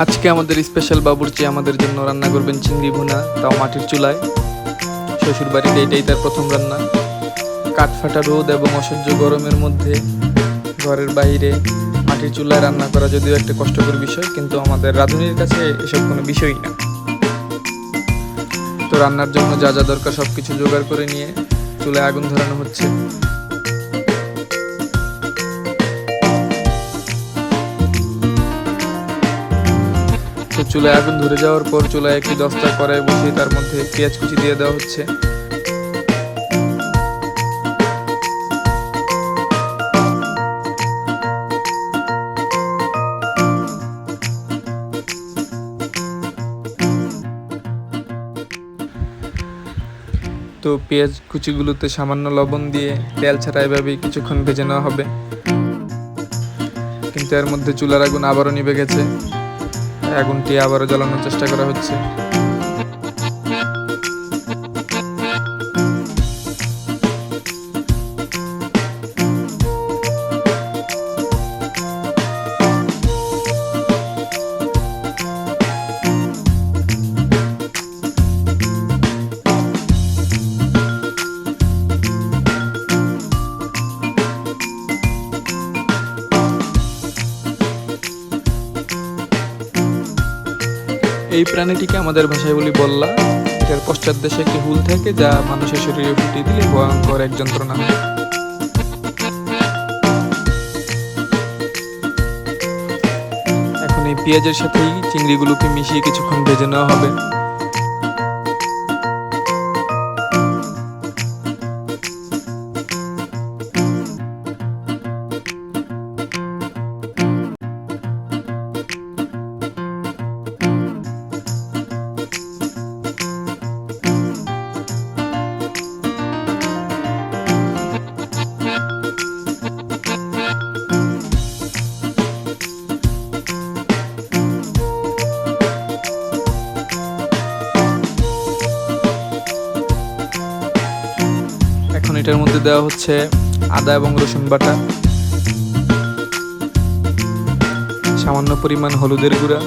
আজকে আমাদের স্পেশাল বাবুর্চি আমাদের জন্য রান্না করবেন চিংড়ি ভুনা, তাও মাটির চুলায়। শ্বশুর বাড়িতে এটাই তার প্রথম রান্না। কাঠফাটা রোদ এবং অসহ্য গরমের মধ্যে ঘরের বাইরে মাটির চুলায় রান্না করা যদিও একটা কষ্টকর বিষয়, কিন্তু আমাদের রাঁধুনির কাছে এসব কোনো বিষয়ই না। তো রান্নার জন্য যা যা দরকার সব কিছু জোগাড় করে নিয়ে চুলায় আগুন ধরানো হচ্ছে। চুলায় আগুন ধরে যাওয়ার পর চুলায় একটি দস্তা কড়াই বসিয়ে তার মধ্যে পেঁয়াজ কুচি দিয়ে দেওয়া হচ্ছে। তো পেঁয়াজ কুচিগুলোতে সামান্য লবণ দিয়ে তেল ছাড়া এভাবেই কিছুক্ষণ ভেজে নেওয়া হবে। কিন্তু এর মধ্যে চুলার আগুন আবারও নিভে গেছে। আগুনটি আবারও জ্বালানোর চেষ্টা করা হচ্ছে। এই প্রাণীটিকে আমাদের ভাষায় বলি বললা এটার পশ্চাৎ দেশে একটি হুল থাকে যা মানুষের শরীরে ফুটিয়ে দিলে ভয়ঙ্কর এক যন্ত্রণা। এখন এই পেঁয়াজের সাথেই চিংড়িগুলোকে মিশিয়ে কিছুক্ষণ ভেজে নেওয়া হবে। এটার মধ্যে দেওয়া হচ্ছে আদা এবং রসুন বাটা সামান্য পরিমাণ হলুদের গুঁড়া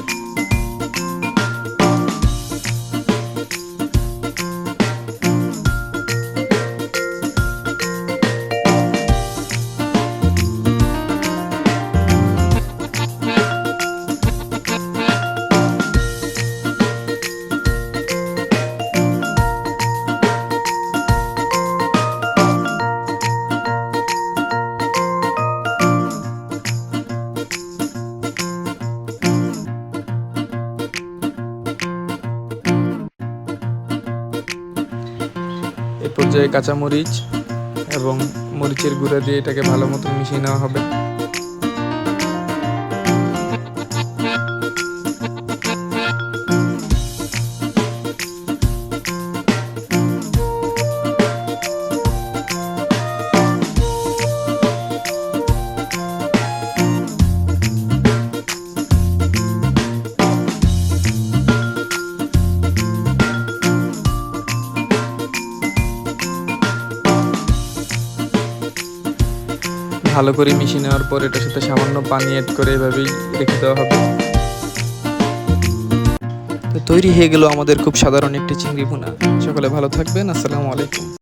পর্যায়ে কাঁচামরিচ এবং মরিচের গুঁড়া দিয়ে এটাকে ভালো মতো মিশিয়ে নেওয়া হবে। ভালো করে মিশিয়ে নেওয়ার পর এটার সাথে সামান্য পানি অ্যাড করে এভাবেই রেখে দেওয়া হবে। তো তৈরি হয়ে গেল আমাদের খুব সাধারণ একটি চিংড়ি ভুনা। সকলে ভালো থাকবেন। আসসালামু আলাইকুম।